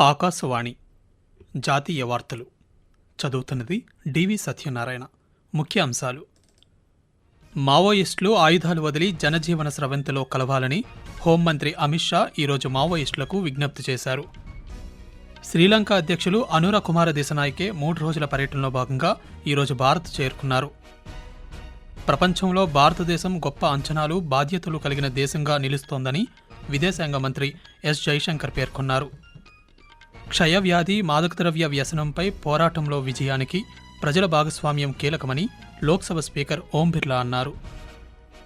ఆకాశవాణి జాతీయ వార్తలు. చదువుతున్నది డివి సత్యనారాయణ. ముఖ్య అంశాలు మావోయిస్టులు ఆయుధాలు వదిలి జనజీవన స్రవంతిలో కలవాలని హోంమంత్రి అమిత్ షా ఈరోజు మావోయిస్టులకు విజ్ఞప్తి చేశారు. శ్రీలంక అధ్యక్షులు అనుర కుమార దిశనాయకే మూడు రోజుల పర్యటనలో భాగంగా ఈరోజు భారత్ చేరుకున్నారు. ప్రపంచంలో భారతదేశం గొప్ప అంచనాలు బాధ్యతలు కలిగిన దేశంగా నిలుస్తోందని విదేశాంగ మంత్రి ఎస్ జైశంకర్ పేర్కొన్నారు. క్షయవ్యాధి మాదకద్రవ్య వ్యసనంపై పోరాటంలో విజయానికి ప్రజల భాగస్వామ్యం కీలకమని లోక్సభ స్పీకర్ ఓం బిర్లా అన్నారు.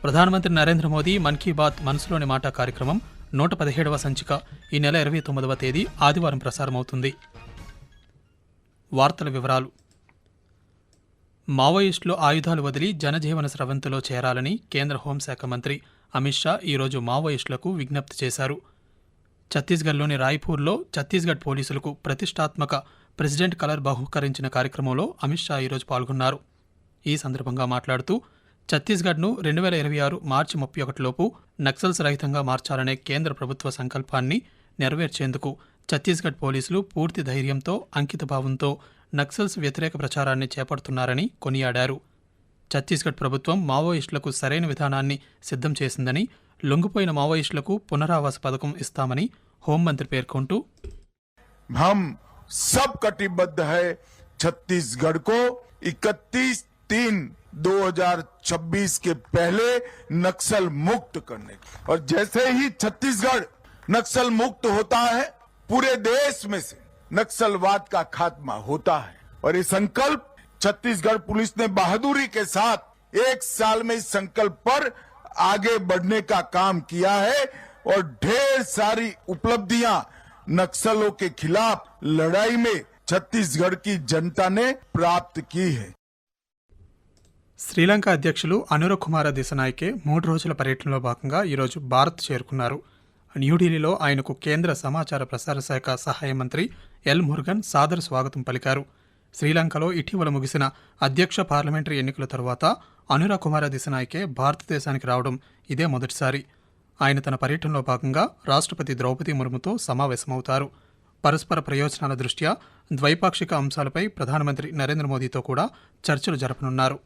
ప్రధానమంత్రి నరేంద్ర మోదీ మన్ కీ బాత్ మనసులోని మాట కార్యక్రమం నూట పదిహేడవ సంచిక ఈ నెల ఇరవై తొమ్మిదవ తేదీ ఆదివారం ప్రసారమవుతుంది. వార్తల వివరాలు. మావోయిస్టులు ఆయుధాలు వదిలి జనజీవన స్రవంతిలో చేరాలని కేంద్ర హోంశాఖ మంత్రి అమిత్ షా ఈరోజు మావోయిస్టులకు విజ్ఞప్తి చేశారు. ఛత్తీస్గఢ్లోని రాయ్పూర్లో ఛత్తీస్గఢ్ పోలీసులకు ప్రతిష్టాత్మక ప్రెసిడెంట్ కలర్ బహుకరించిన కార్యక్రమంలో అమిత్ షా ఈరోజు పాల్గొన్నారు. ఈ సందర్భంగా మాట్లాడుతూ ఛత్తీస్గఢ్ను రెండు వేల ఇరవై ఆరు మార్చి ముప్పై ఒకటిలోపు నక్సల్స్ రహితంగా మార్చాలనే కేంద్ర ప్రభుత్వ సంకల్పాన్ని నెరవేర్చేందుకు ఛత్తీస్గఢ్ పోలీసులు పూర్తి ధైర్యంతో అంకితభావంతో నక్సల్స్ వ్యతిరేక ప్రచారాన్ని చేపడుతున్నారని కొనియాడారు. ఛత్తీస్గఢ్ ప్రభుత్వం మావోయిస్టులకు సరైన విధానాన్ని సిద్ధం చేసిందని లొంగిపోయిన మావోయిస్టులకు పునరావాస పథకం ఇస్తామని హోంమంత్రి పేర్కొంటూ हम सब कटिबद्ध है छत्तीसगढ़ को 31 तीन 2026 के पहले नक्सल मुक्त करने की। और जैसे ही छत्तीसगढ़ नक्सल मुक्त होता है पूरे देश में से नक्सलवाद का खात्मा होता है और ये संकल्प छत्तीसगढ़ पुलिस ने बहादुरी के साथ एक साल में इस संकल्प पर आगे बढ़ने का काम किया है और ढेर सारी उपलब्धियां नक्सलों के खिलाफ लड़ाई में छत्तीसगढ़ की जनता ने प्राप्त की है శ్రీలంక అధ్యక్షులు అనుర కుమార దిశనాయకే మూడు రోజుల పర్యటనలో భాగంగా ఈరోజు భారత్ చేరుకున్నారు న్యూఢిల్లీలో ఆయనకు కేంద్ర సమాచార ప్రసార శాఖ సహాయ మంత్రి ఎల్ మురుగన్ సాదర స్వాగతం పలికారు శ్రీలంకలో ఇటీవల ముగిసిన అధ్యక్ష పార్లమెంటరీ ఎన్నికల తర్వాత అనుర కుమార దిశనాయకే భారతదేశానికి రావడం ఇదే మొదటిసారి. ఆయన తన పర్యటనలో భాగంగా రాష్ట్రపతి ద్రౌపది ముర్ముతో సమావేశమవుతారు. పరస్పర ప్రయోజనాల దృష్ట్యా ద్వైపాక్షిక అంశాలపై ప్రధానమంత్రి నరేంద్ర మోదీతో కూడా చర్చలు జరపనున్నారు.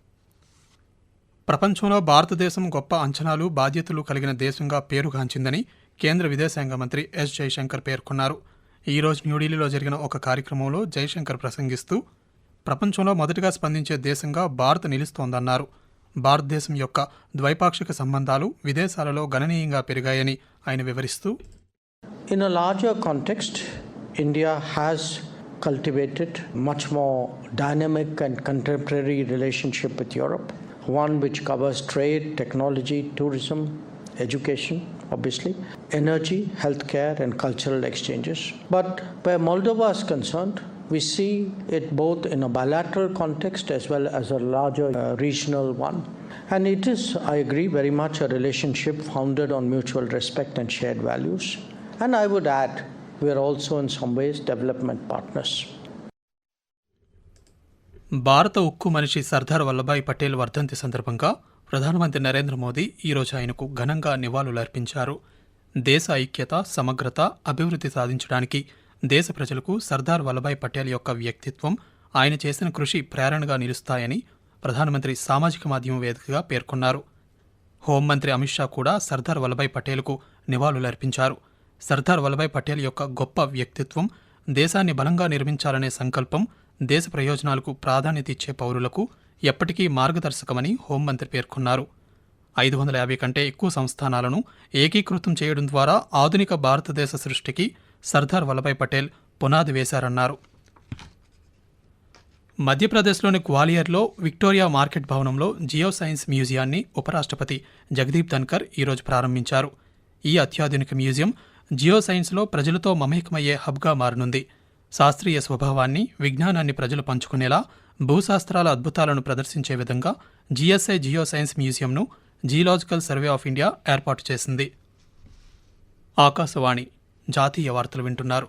ప్రపంచంలో భారతదేశం గొప్ప అంచనాలు బాధ్యతలు కలిగిన దేశంగా పేరుగాంచిందని కేంద్ర విదేశాంగ మంత్రి ఎస్ జైశంకర్ పేర్కొన్నారు. ఈరోజు న్యూఢిల్లీలో జరిగిన ఒక కార్యక్రమంలో జయశంకర్ ప్రసంగిస్తూ ప్రపంచంలో మొదటిగా స్పందించే దేశంగా భారత్ నిలుస్తోందన్నారు. భారతదేశం యొక్క ద్వైపాక్షిక సంబంధాలు విదేశాలలో గణనీయంగా పెరిగాయని ఆయన వివరిస్తూ in a larger India has cultivated much more dynamic and contemporary relationship with Europe one which covers trade technology tourism education, obviously, energy, healthcare, and cultural exchanges. But where Moldova is concerned, we see it both in a bilateral context as well as a larger uh, regional one. And it is, I agree, very much a relationship founded on mutual respect and shared values. And I would add, we are also in some ways development partners. భారత ఉక్కు మనిషి సర్దార్ వల్లభాయ్ పటేల్ వర్ధంతి సందర్భంగా ప్రధానమంత్రి నరేంద్ర మోదీ ఈరోజు ఆయనకు ఘనంగా నివాళులర్పించారు దేశ ఐక్యత సమగ్రత అభివృద్ధి సాధించడానికి దేశ ప్రజలకు సర్దార్ వల్లభాయ్ పటేల్ యొక్క వ్యక్తిత్వం ఆయన చేసిన కృషి ప్రేరణగా నిలుస్తాయని ప్రధానమంత్రి సామాజిక మాధ్యమం వేదికగా పేర్కొన్నారు. హోంమంత్రి అమిత్ షా కూడా సర్దార్ వల్లభాయ్ పటేల్కు నివాళులర్పించారు సర్దార్ వల్లభాయ్ పటేల్ యొక్క గొప్ప వ్యక్తిత్వం దేశాన్ని బలంగా నిర్మించాలనే సంకల్పం దేశ ప్రయోజనాలకు ప్రాధాన్యత ఇచ్చే పౌరులకు ఎప్పటికీ మార్గదర్శకమని హోంమంత్రి పేర్కొన్నారు. ఐదు వందల యాభై కంటే ఎక్కువ సంస్థానాలను ఏకీకృతం చేయడం ద్వారా ఆధునిక భారతదేశ సృష్టికి సర్దార్ వల్లభాయ్ పటేల్ పునాది వేశారన్నారు. మధ్యప్రదేశ్లోని గ్వాలియర్లో విక్టోరియా మార్కెట్ భవనంలో జియో సైన్స్ మ్యూజియాన్ని ఉపరాష్ట్రపతి జగదీప్ ధన్కర్ ఈరోజు ప్రారంభించారు. ఈ అత్యాధునిక మ్యూజియం జియో సైన్స్లో ప్రజలతో మమేకమయ్యే హబ్గా మారనుంది. శాస్త్రీయ స్వభావాన్ని విజ్ఞానాన్ని ప్రజలు పంచుకునేలా భూశాస్త్రాల అద్భుతాలను ప్రదర్శించే విధంగా జిఎస్ఐ జియో సైన్స్ మ్యూజియంను జియలాజికల్ సర్వే ఆఫ్ ఇండియా ఏర్పాటు చేసింది. ఆకాశవాణి జాతీయ వార్తలు వింటున్నారు.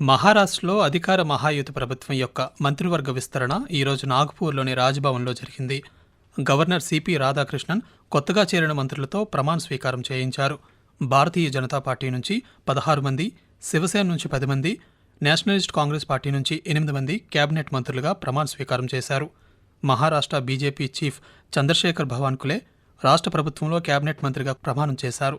మహారాష్ట్రలో అధికార మహాయుత ప్రభుత్వం యొక్క మంత్రివర్గ విస్తరణ ఈరోజు నాగ్పూర్లోని రాజ్భవన్లో జరిగింది. గవర్నర్ సిపి రాధాకృష్ణన్ కొత్తగా చేరిన మంత్రులతో ప్రమాణ స్వీకారం చేయించారు. భారతీయ జనతా పార్టీ నుంచి పదహారు మంది శివసేన నుంచి పది మంది నేషనలిస్ట్ కాంగ్రెస్ పార్టీ నుంచి ఎనిమిది మంది కేబినెట్ మంత్రులుగా ప్రమాణ స్వీకారం చేశారు. మహారాష్ట్ర బీజేపీ చీఫ్ చంద్రశేఖర్ భవాన్కులే రాష్ట్ర ప్రభుత్వంలో కేబినెట్ మంత్రిగా ప్రమాణం చేశారు.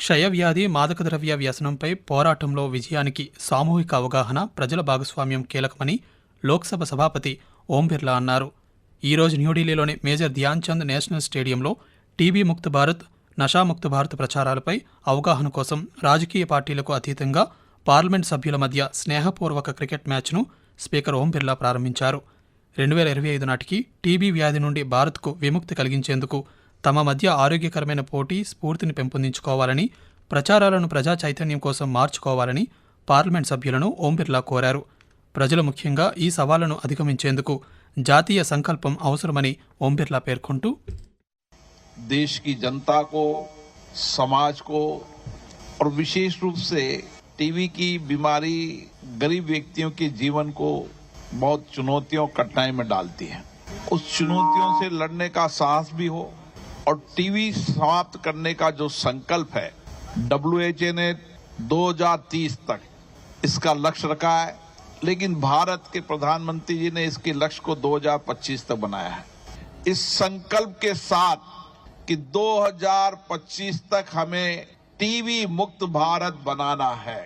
క్షయవ్యాధి మాదక ద్రవ్య వ్యసనంపై పోరాటంలో విజయానికి సామూహిక అవగాహన ప్రజల భాగస్వామ్యం కీలకమని లోక్సభ సభాపతి ఓం బిర్లా అన్నారు. ఈరోజు న్యూఢిల్లీలోని మేజర్ ధ్యాన్ చంద్ నేషనల్ స్టేడియంలో టీబీ ముక్త భారత్ నషాముక్త భారత్ ప్రచారాలపై అవగాహన కోసం రాజకీయ పార్టీలకు అతీతంగా పార్లమెంట్ సభ్యుల మధ్య స్నేహపూర్వక క్రికెట్ మ్యాచ్ను స్పీకర్ ఓం బిర్లా ప్రారంభించారు. రెండు వేల ఇరవై ఐదు నాటికి టీబీ వ్యాధి నుండి భారత్కు విముక్తి కలిగించేందుకు తమ మధ్య ఆరోగ్యకరమైన పోటీ స్ఫూర్తిని పెంపొందించుకోవాలని ప్రచారాలను ప్రజా చైతన్యం కోసం మార్చుకోవాలని పార్లమెంట్ సభ్యులను ఓం బిర్లా కోరారు ప్రజలు ముఖ్యంగా ఈ సవాళ్లను అధిగమించేందుకు జాతీయ సంకల్పం అవసరమని ఓం బిర్లా పేర్కొంటూ देश की जनता को समाज को और विशेष रूप से टीबी की बीमारी गरीब व्यक्तियों के जीवन को बहुत चुनौतियों कठिनाई में डालती है उस चुनौतियों से लड़ने का साहस भी हो और टीबी समाप्त करने का जो संकल्प है डब्ल्यू ने 2030 तक इसका लक्ष्य रखा है लेकिन भारत के प्रधानमंत्री जी ने इसके लक्ष्य को 2025 तक बनाया है इस संकल्प के साथ कि 2025 तक हमें टीबी मुक्त भारत बनाना है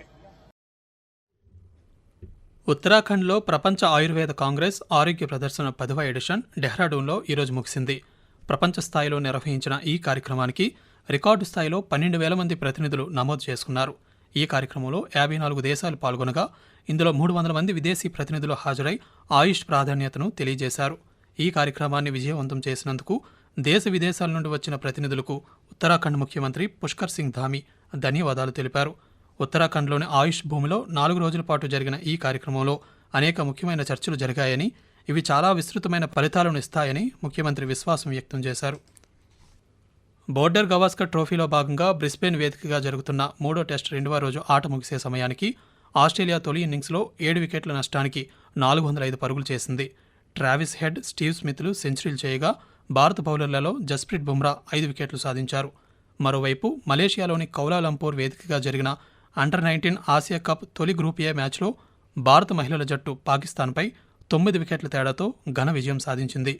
ఉత్తరాఖండ్లో ప్రపంచ ఆయుర్వేద కాంగ్రెస్ ఆరోగ్య ప్రదర్శన పదవ ఎడిషన్ డెహ్రాడూన్లో ఈరోజు ముగిసింది ప్రపంచ స్థాయిలో నిర్వహించిన ఈ కార్యక్రమానికి రికార్డు స్థాయిలో పన్నెండు వేల మంది ప్రతినిధులు నమోదు చేసుకున్నారు. ఈ కార్యక్రమంలో యాభై నాలుగు దేశాలు పాల్గొనగా ఇందులో మూడు వందల మంది విదేశీ ప్రతినిధులు హాజరై ఆయుష్ ప్రాధాన్యతను తెలియజేశారు. ఈ కార్యక్రమాన్ని విజయవంతం చేసినందుకు దేశ విదేశాల నుండి వచ్చిన ప్రతినిధులకు ఉత్తరాఖండ్ ముఖ్యమంత్రి పుష్కర్ సింగ్ ధామి ధన్యవాదాలు తెలిపారు. ఉత్తరాఖండ్లోని ఆయుష్ భూమిలో నాలుగు రోజుల పాటు జరిగిన ఈ కార్యక్రమంలో అనేక ముఖ్యమైన చర్చలు జరిగాయని ఇవి చాలా విస్తృతమైన ఫలితాలను ఇస్తాయని ముఖ్యమంత్రి విశ్వాసం వ్యక్తం చేశారు. బోర్డర్ గవాస్కర్ ట్రోఫీలో భాగంగా బ్రిస్బేన్ వేదికగా జరుగుతున్న మూడో టెస్ట్ రెండవ రోజు ఆట ముగిసే సమయానికి ఆస్ట్రేలియా తొలి ఇన్నింగ్స్లో ఏడు వికెట్ల నష్టానికి నాలుగు వందల ఐదు పరుగులు చేసింది. ట్రావిస్ హెడ్ స్టీవ్ స్మిత్లు సెంచరీలు చేయగా భారత బౌలర్లలో జస్ప్రీత్ బుమ్రా ఐదు వికెట్లు సాధించారు. మరోవైపు మలేషియాలోని కౌలాలంపూర్ వేదికగా జరిగిన అండర్ నైన్టీన్ ఆసియా కప్ తొలి గ్రూప్ ఏ మ్యాచ్లో భారత మహిళల జట్టు పాకిస్తాన్పై తొమ్మిది వికెట్ల తేడాతో ఘన విజయం సాధించింది.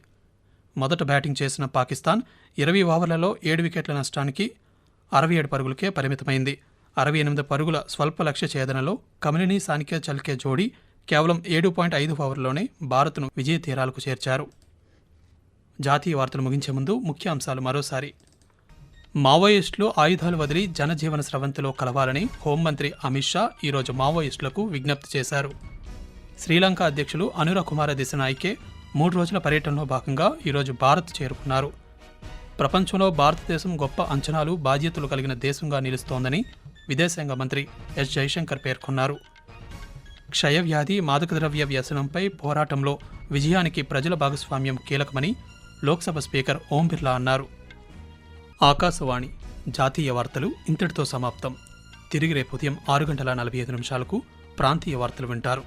మొదట బ్యాటింగ్ చేసిన పాకిస్తాన్ ఇరవై ఓవర్లలో ఏడు వికెట్ల నష్టానికి అరవై ఏడు పరుగులకే పరిమితమైంది. అరవై ఎనిమిది పరుగుల స్వల్ప లక్ష్య ఛేదనలో కమిలిని సానికే చల్కే జోడీ కేవలం ఏడు పాయింట్ ఐదు ఓవర్లోనే భారత్ను విజయ తీరాలకు చేర్చారు. జాతీయ వార్తలు ముగించే ముందు ముఖ్య అంశాలు మరోసారి. మావోయిస్టులు ఆయుధాలు వదిలి జనజీవన స్రవంతిలో కలవాలని హోంమంత్రి అమిత్ షా ఈరోజు మావోయిస్టులకు విజ్ఞప్తి చేశారు. శ్రీలంక అధ్యక్షులు అనుర కుమార దిశనాయికే మూడు రోజుల పర్యటనలో భాగంగా ఈరోజు భారత్ చేరుకున్నారు. ప్రపంచంలో భారతదేశం గొప్ప అంచనాలు బాధ్యతలు కలిగిన దేశంగా నిలుస్తోందని విదేశాంగ మంత్రి ఎస్ జైశంకర్ పేర్కొన్నారు. క్షయవ్యాధి మాదక ద్రవ్య వ్యసనంపై పోరాటంలో విజయానికి ప్రజల భాగస్వామ్యం కీలకమని లోక్సభ స్పీకర్ ఓం బిర్లా అన్నారు. ఆకాశవాణి జాతీయ వార్తలు ఇంతటితో సమాప్తం. తిరిగి రేపు ఉదయం ఆరు గంటల నలభై ఐదు నిమిషాలకు ప్రాంతీయ వార్తలు వింటారు.